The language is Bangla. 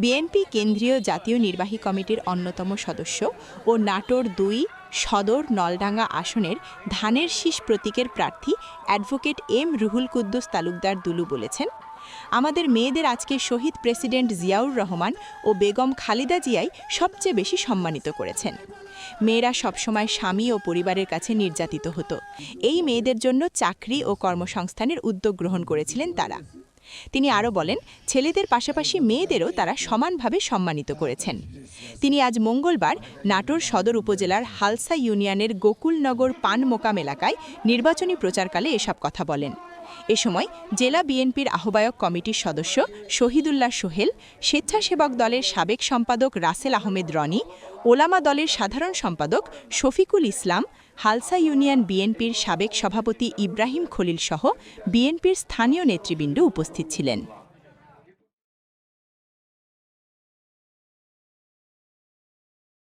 বিএনপি কেন্দ্রীয় জাতীয় নির্বাহী কমিটির অন্যতম সদস্য ও নাটোর দুই সদর নলডাঙ্গা আসনের ধানের শীষ প্রতীকের প্রার্থী অ্যাডভোকেট এম রুহুল কুদ্দুস তালুকদার দুলু বলেছেন আমাদের মেয়েদের আজকে শহীদ প্রেসিডেন্ট জিয়াউর রহমান ও বেগম খালিদা জিয়াই সবচেয়ে বেশি সম্মানিত করেছেন। মেয়েরা সবসময় স্বামী ও পরিবারের কাছে নির্যাতিত হতো। এই মেয়েদের জন্য চাকরি ও কর্মসংস্থানের উদ্যোগ গ্রহণ করেছিলেন তারা। তিনি আরও বলেন, ছেলেদের পাশাপাশি মেয়েদেরও তারা সমানভাবে সম্মানিত করেছেন। তিনি আজ মঙ্গলবার নাটোর সদর উপজেলার হালসা ইউনিয়নের গোকুলনগর পান মোকাম এলাকায় নির্বাচনী প্রচারকালে এসব কথা বলেন। এ সময় জেলা বিএনপির আহ্বায়ক কমিটির সদস্য শহীদুল্লাহ সোহেল, স্বেচ্ছাসেবক দলের সাবেক সম্পাদক রাসেল আহমেদ রনি, ওলামা দলের সাধারণ সম্পাদক শফিকুল ইসলাম হালসা ইউনিয়ন বিএনপির সাবেক সভাপতি ইব্রাহিম খলিলসহ বিএনপির স্থানীয় নেতৃবৃন্দ উপস্থিত ছিলেন।